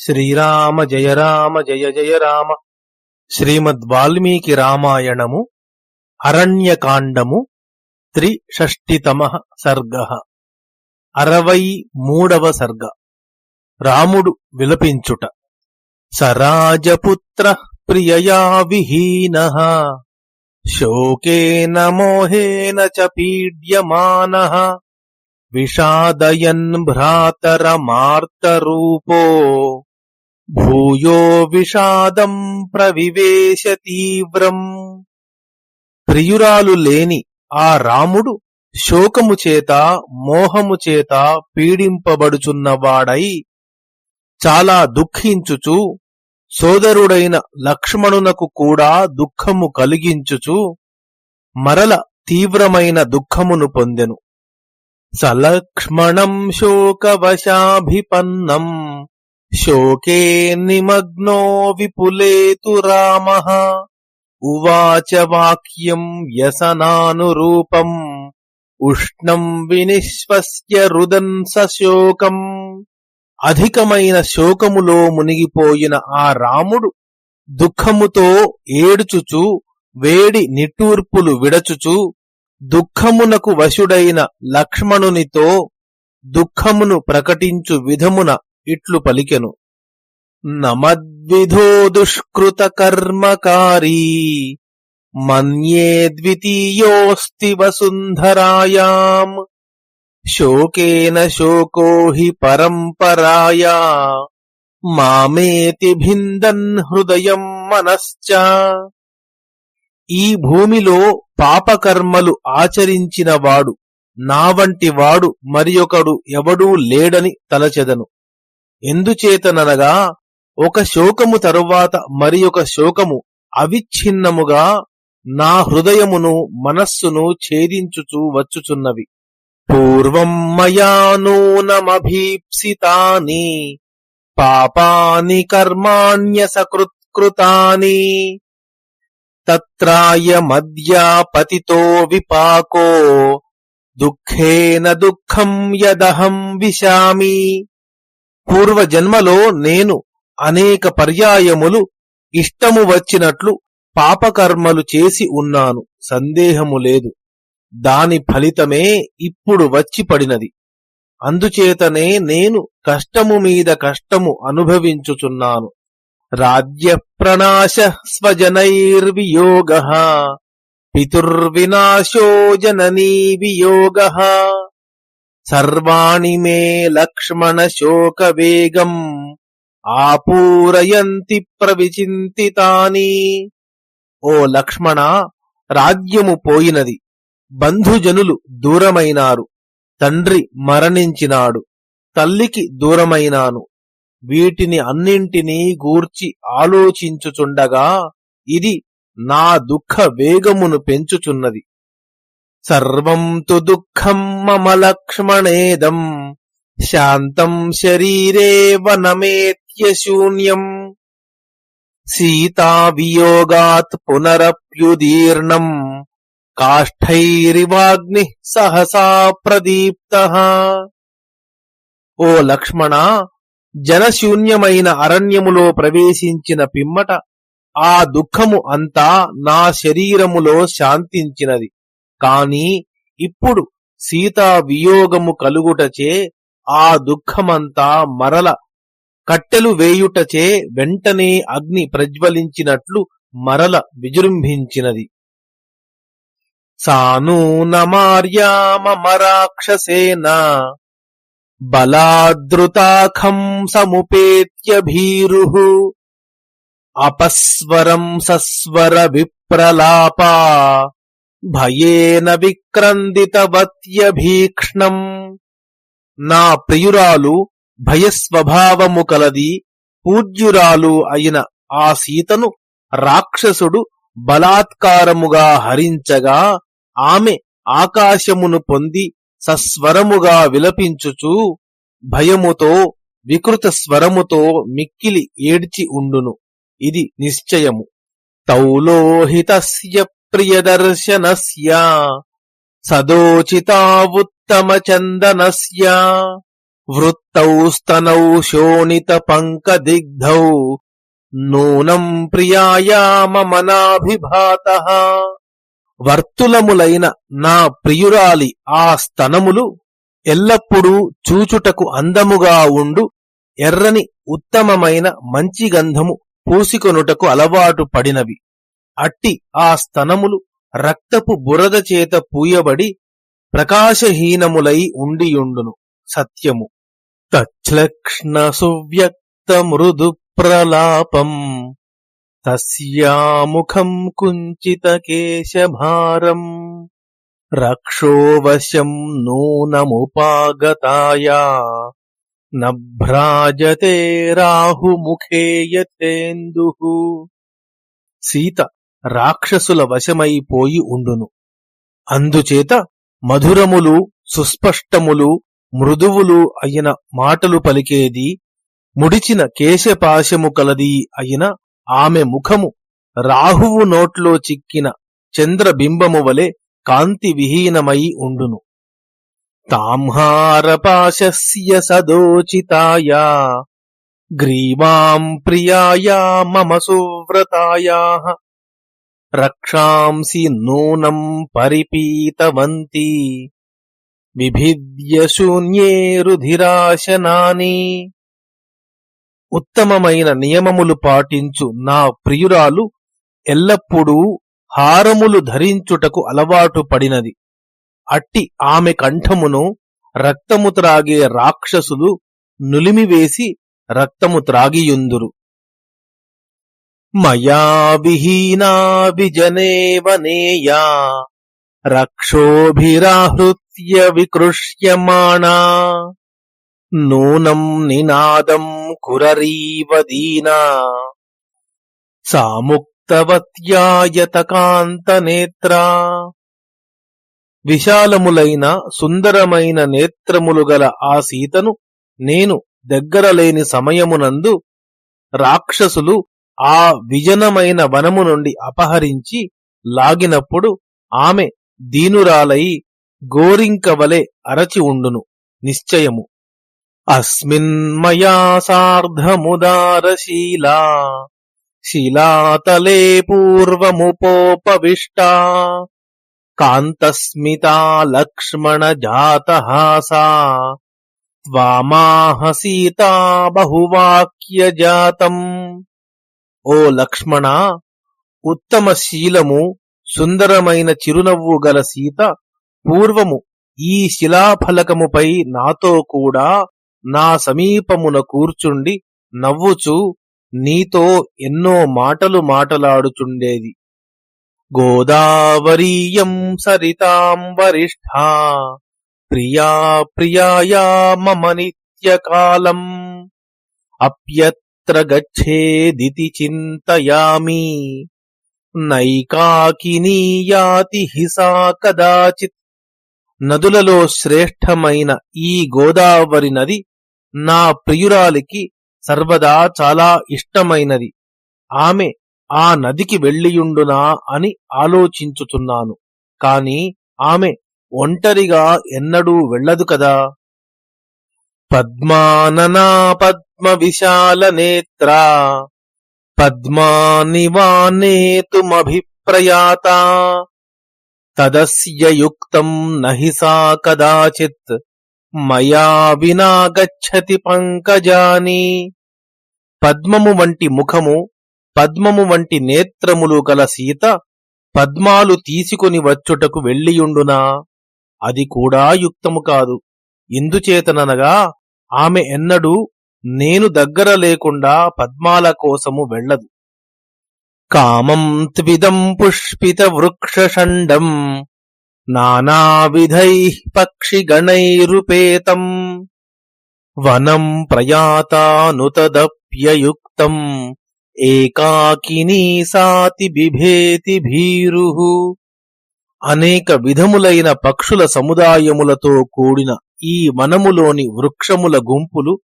శ్రీరామ జయ రామ జయ జయ రామ. శ్రీమద్ వాల్మీకి రామాయణము అరణ్యకాండము త్రిషష్టితమ సర్గ. అరవై మూడవ సర్గ. రాముడు విలపించుట. సరాజపుత్ర ప్రియయా విహీన. శోకేన మోహేన చ పీడ్యమాన. విషాదయన్ భ్రాతరమార్తరూపో భూయో విషాదం ప్రవివేశ తీవ్రం. ప్రియురాలు లేని ఆ రాముడు శోకము చేత మోహము చేత పీడింపబడుచున్నవాడై చాలా దుఃఖించుచు సోదరుడైన లక్ష్మణునకు కూడా దుఃఖము కలిగించుచు మరల తీవ్రమైన దుఃఖమును పొందెను. సలక్ష్మణం శోకవశాభిపన్నం. శోకే నిమగ్నో విపులేతు రామ. ఉవాచ వాక్యం వ్యసనానురూపం. ఉష్ణం వినిశ్వస్య రుదన్ సశోకం. అధికమైన శోకములో మునిగిపోయిన ఆ రాముడు దుఃఖముతో ఏడుచుచు వేడి నిట్టూర్పులు విడచుచు దుఃఖమునకు వశుడైన లక్ష్మణునితో దుఃఖమును ప్రకటించు విధమున ఇట్లు పలికెను. నమద్విధో దుష్కృత కర్మకారీ మన్యే ద్వితీయోస్తి వసుంధరాయాం శోకేన శోకో హి పరంపరాయా మామేతి భిందన్ హృదయం మనశ్చ. ఈ భూమిలో పాపకర్మలు ఆచరించినవాడు నా వంటి వాడు మరియొకడు ఎవడూ లేడని తలచెదను. ఎందుచేతననగా ఒక శోకము తరువాత మరి ఒక శోకము అవిచ్ఛిన్నముగా నా హృదయమును మనస్సును ఛేదించుచూ వచ్చుచున్నవి. పూర్వం మయా నూనమభీప్సితాని పాపాని కర్మాణ్యసకృత్కృతాని తత్రాయ మద్యాపతితో విపాకో దుఃఖేన దుఃఖం యదహం విశామి. పూర్వజన్మలో నేను అనేక పర్యాయములు ఇష్టము వచ్చినట్లు పాపకర్మలు చేసి ఉన్నాను. సందేహము లేదు. దాని ఫలితమే ఇప్పుడు వచ్చి పడినది. అందుచేతనే నేను కష్టము మీద కష్టము అనుభవించుచున్నాను. రాజ్య ప్రణాశ స్వజనైర్వియోగ పితుర్వినాశో జననీ వియోగ. సర్వాణి మే లక్ష్మణ శోక వేగం ఆపూరయంతి ప్రవిచింతితాని. ఓ లక్ష్మణ రాజ్యము పోయినది. బంధుజనులు దూరమైనారు. తండ్రి మరణించినాడు. తల్లికి దూరమైనాను. వీటిని అన్నింటినీ గూర్చి ఆలోచించుచుండగా ఇది నా దుఃఖ వేగమును పెంచుచున్నది. సర్వం తు దుఃఖం మమ లక్ష్మణేదం. శాంతం శరీరే వనమేత్య శూన్యం సీతావియోగాత్ పునరప్యుదీర్ణం. కాష్ఠైరివాగ్ని సహసా ప్రదీప్త. ఓ లక్ష్మణ జనశూన్యమైన అరణ్యములో ప్రవేశించిన పిమ్మట ఆ దుఃఖము అంతా నా శరీరములో శాంతించినది. కాని ఇప్పుడు సీతా వియోగము కలుగుటచే ఆ దుఃఖమంతా మరల కట్టెలు వేయుటచే వెంటనే అగ్ని ప్రజ్వలించినట్లు మరల విజృంభించినది. సానూనమార్యామరాక్షసేన బలాదృతాఖం సముపేత్య భీరు అపస్వరం సస్వర విప్రలాపా భయేన విక్రందితవత్యభీక్ష్ణం. నా ప్రియురాలు భయస్వభావము కలది పూజ్యురాలు అయిన ఆ సీతను రాక్షసుడు బలాత్కారముగా హరించగా ఆమె ఆకాశమును పొంది సస్వరముగా విలపించుచు భయముతో వికృత స్వరముతో మిక్కిలి ఏడ్చి ఉండును. ఇది నిశ్చయము. తౌలోహితస్య ప్రియదర్శనస్య సదోచితావుత్తమ చందనస్య వృత్తౌ స్తనౌ శోణిత పంకదిగ్ధౌ నూనం ప్రియాయామమనాభిభాత వర్తులములైన నా ప్రియురాలి ఆ స్తనములు ఎల్లప్పుడూ చూచుటకు అందముగా ఉండు ఎర్రని ఉత్తమమైన మంచి గంధము పూసికొనుటకు అలవాటు పడినవి. అట్టి ఆ స్తనములు రక్తపు బురద చేత పూయబడి ప్రకాశహీనములై ఉండియుండును సత్యము. తచ్లక్ష్ణ సువ్యక్త మృదు ప్రలాపం తస్యాముఖం కుంచిత కేశభారం. రక్షోవశం నూనముపాగతాయా. నభ్రాజతే రాహుముఖే యథేందు సీత రాక్షసుల వశమైపోయి ఉండును. అందుచేత మధురములు సుస్పష్టములు మృదువులు అయిన మాటలు పలికేది ముడిచిన కేశపాశము కలది అయిన ఆమె ముఖము రాహువు నోట్లో చిక్కిన చంద్రబింబము వలె కాంతి విహీనమై ఉండును. తాంహారపాశస్య సదోచితాయా గ్రీవాం ప్రియాయా మమ సువ్రతాయా రక్షాంసి నూనం పరిపీతవంతి. విభిద్య శూన్యే రుధిరాశనాని. ఉత్తమమైన నియమములు పాటించు నా ప్రియురాలు ఎల్లప్పుడూ హారములు ధరించుటకు అలవాటు పడినది. అట్టి ఆమె కంఠమును రక్తము త్రాగే రాక్షసులు నులిమివేసి రక్తము త్రాగియుందురు. మయా విహీనా విజనే రక్షోభిరాహృత్య వికృష్యమాణా నూనం నినాదం కురరీవ దీనా సాముక్తవత్యాయతకాంతనేత్రా విశాలములైన సుందరమైన నేత్రములు గల ఆ సీతను నేను దగ్గరలేని సమయమునందు రాక్షసులు ఆ విజనమైన వనము నుండి అపహరించి లాగినప్పుడు ఆమె దీనురాలై గోరింకవలె అరచి ఉండును నిశ్చయము. అస్మిన్మయా సార్ధముదారశీలా శిలాతలే పూర్వముపోపవిష్టా కాంతస్మితా లక్ష్మణ జాతహాసా త్వామాహ సీతా బహువాక్య జాతం ఓ లక్ష్మణ ఉత్తమ శీలము సుందరమైన చిరునవ్వు గల సీత పూర్వము ఈ శిలాఫలకముపై నాతో కూడా నా సమీపమున కూర్చుండి నవ్వుచు నీతో ఎన్నో మాటలు మాటలాడుచుండేది. గోదావరీయం సరితాం వరిష్ఠా ప్రియా ప్రియాయా మమ నిత్యకాలం అప్యత్ర గచ్చేదితి చింతయామి నైకాకినీయాతి హిసా కదాచిత్ నదులలో శ్రేష్టమైన ఈ గోదావరి నది నా ప్రియురాలికి సర్వదా చాలా ఇష్టమైనది. ఆమె ఆ నదికి వెళ్ళియుండునా అని ఆలోచించుతున్నాను. కాని ఆమె ఒంటరిగా ఎన్నడూ వెళ్ళదు కదా. పద్మాననా పద్ పద్మ విశాల నేత్ర పద్మానివానేతుమభిప్రయాత. తదస్య యుక్తం నహి సా కదాచిత్. మయా వినా గచ్చతి పంకజాని. పద్మము వంటి ముఖము పద్మము వంటి నేత్రములు గల సీత పద్మాలు తీసుకుని వచ్చుటకు వెళ్ళియుండునా? అది కూడా యుక్తము కాదు. ఇందుచేతననగా ఆమె ఎన్నడూ నేను దగ్గర లేకుండా పద్మాల కోసము వెళ్ళదు. కామం త్విదం పుష్పిత వృక్షషండం నానావిధై పక్షిగణైరుపేతం వనం ప్రయాతానుతదప్యయుక్తం ఏకాకినీ సాతి బిభేతి భీరు. అనేక విధములైన పక్షుల సముదాయములతో కూడిన ఈ వనములోని వృక్షముల గుంపులు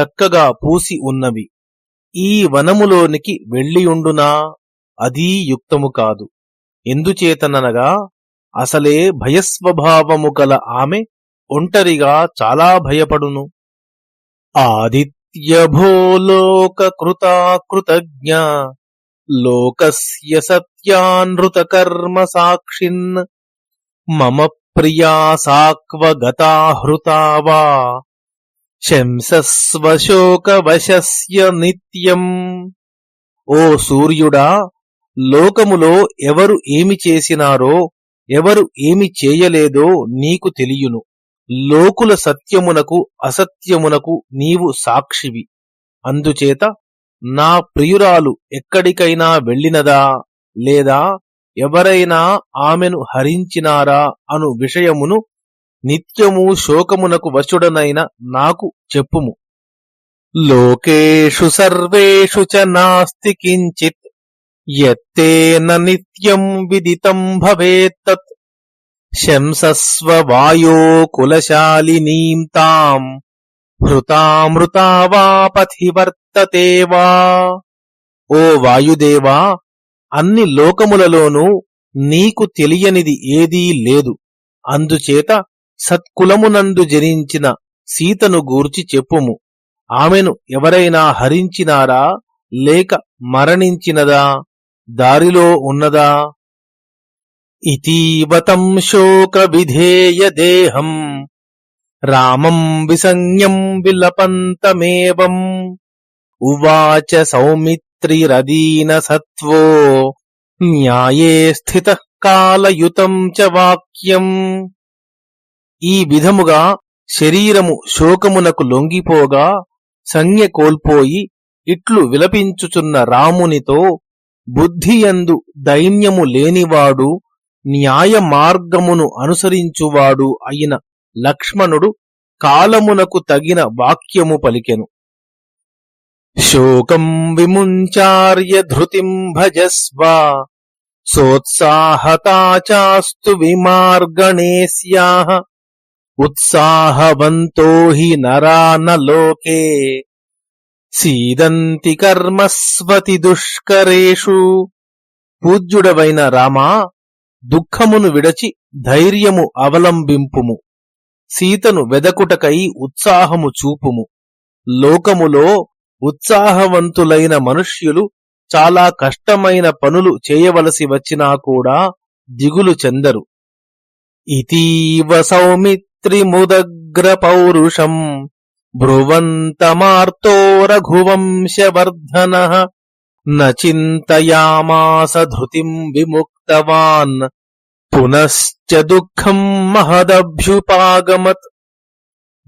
చక్కగా పూసి ఉన్నవి. ఈ వనములోనికి వెళ్ళియుండునా? అదీ యుక్తము కాదు. ఎందుచేతననగా అసలే భయస్వభావము గల ఆమె ఒంటరిగా చాలా భయపడును. ఆదిత్యభోలోకృతాకృతజ్ఞ లోకస్య సత్యానృతకర్మ సాక్షిన్ మమ ప్రియా సాక్వగతాహృతా వా. శంసస్వశోకవశస్య నిత్యం. ఓ సూర్యుడా లోకములో ఎవరు ఏమి చేసినారో ఎవరు ఏమి చేయలేదో నీకు తెలియును. లోకుల సత్యమునకు అసత్యమునకు నీవు సాక్షివి. అందుచేత నా ప్రియురాలు ఎక్కడికైనా వెళ్ళినదా లేదా ఎవరైనా ఆమెను హరించినారా అను విషయమును నిత్యము శోకమునకు వశుడనైన నాకు చెప్పుము. లోకేషు సర్వేషు చ నాస్తి కించిత్ ఎత్తేన నిత్యం విదితం భవేత్తత్. శంసస్వ వాయో కులశాలినీం తాం హృతామృతా వా పథి వా. ఓ వాయుదేవా అన్ని లోకములలోనూ నీకు తెలియనిది ఏదీ లేదు. అందుచేత సత్కులమునందు జనించిన సీతను గూర్చి చెప్పుము. ఆమెను ఎవరైనా హరించినారా? లేక మరణించినదా? దారిలో ఉన్నదా? ఇతీవతం శోక విధేయ దేహం. రామం విసంజ్ఞం విలపంతమేవం. ఉవాచ సౌమిత్రిరదీన సత్వో. న్యాయే స్థిత కాలయుతం చ వాక్యం. ఈ విధముగా శరీరము శోకమునకు లొంగిపోగా సంజ్ఞ కోల్పోయి ఇట్లు విలపించుచున్న రామునితో బుద్ధియందు దైన్యము లేనివాడు న్యాయ మార్గమును అనుసరించువాడు అయిన లక్ష్మణుడు కాలమునకు తగిన వాక్యము పలికెను. శోకం విముంచార్య ధృతిం భజస్వ సోత్సాహతాచాస్తు విమార్గణే స్యాహ ఉత్సాహవంతో హి నరాన లోకే సీదంతి కర్మస్వతి దుష్కరేషు. పూజ్యుడవైన రామా దుఃఖమును విడచి ధైర్యము అవలంబింపుము. సీతను వెదకుటకై ఉత్సాహము చూపుము. లోకములో ఉత్సాహవంతులైన మనుష్యులు చాలా కష్టమైన పనులు చేయవలసి వచ్చినా కూడా దిగులు చెందరు. ఇతీవ త్రిముదగ్ర పౌరుషం బ్రువంతమార్తో రఘువంశవర్ధన నచింతయామాస ధృతిం విముక్తవాన్ పునశ్చ దుఃఖం మహదభ్యుపాగమత్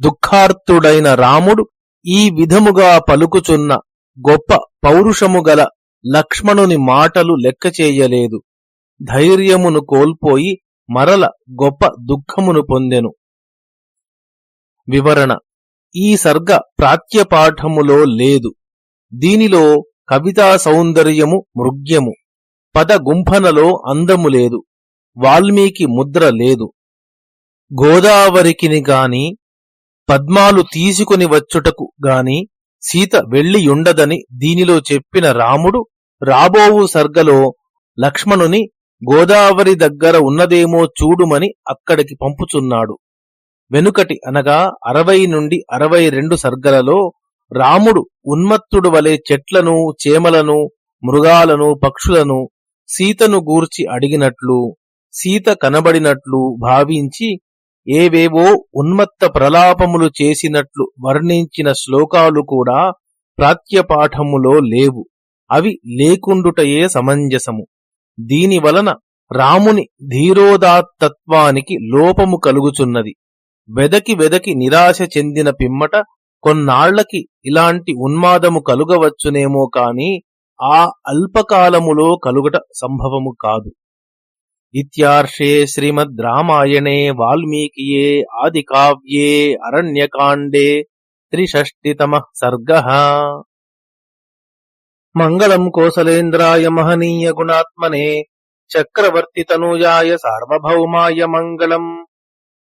దుఃఖార్తుడైన రాముడు ఈ విధముగా పలుకుచున్న గొప్ప పౌరుషము గల లక్ష్మణుని మాటలు లెక్క చేయలేదు. ధైర్యమును కోల్పోయి మరల గొప్ప దుఃఖమును పొందెను. వివరణ. ఈ సర్గ ప్రాత్యపాఠములో లేదు. దీనిలో కవితా సౌందర్యము మృగ్యము. పద గుంఫనలో అందము లేదు. వాల్మీకి ముద్ర లేదు. గోదావరికిని గాని పద్మాలు తీసుకుని వచ్చుటకు గాని సీత వెళ్ళియుండదని దీనిలో చెప్పిన రాముడు రాబోవు సర్గలో లక్ష్మణుని గోదావరి దగ్గర ఉన్నదేమో చూడుమని అక్కడికి పంపుచున్నాడు. వెనుకటి అనగా అరవై నుండి అరవై రెండు సర్గలలో రాముడు ఉన్మత్తుడు వలె చెట్లను చేమలను మృగాలను పక్షులను సీతను గూర్చి అడిగినట్లు సీత కనబడినట్లు భావించి ఏవేవో ఉన్మత్త ప్రలాపములు చేసినట్లు వర్ణించిన శ్లోకాలు కూడా ప్రాత్యపాఠములో లేవు. అవి లేకుండుటయే సమంజసము. దీనివలన రాముని ధీరోదాత్తత్వానికి లోపము కలుగుచున్నది. వెదకి వెదకి నిరాశ చెందిన పిమ్మట కొన్నాళ్ళకి ఇలాంటి ఉన్మాదము కలుగవచ్చునేమో కాని ఆ అల్పకాలములో కలుగట సంభవము కాదు. ఇత్యార్షే శ్రీమద్ రామాయణే వాల్మీకియే ఆది కావ్యే అరణ్యకాండే త్రిషష్టితమ సర్గ. మంగళం కోసలేంద్రాయ మహనీయ గుణాత్మనే చక్రవర్తి తనూజాయ సార్వభౌమాయ మంగళం.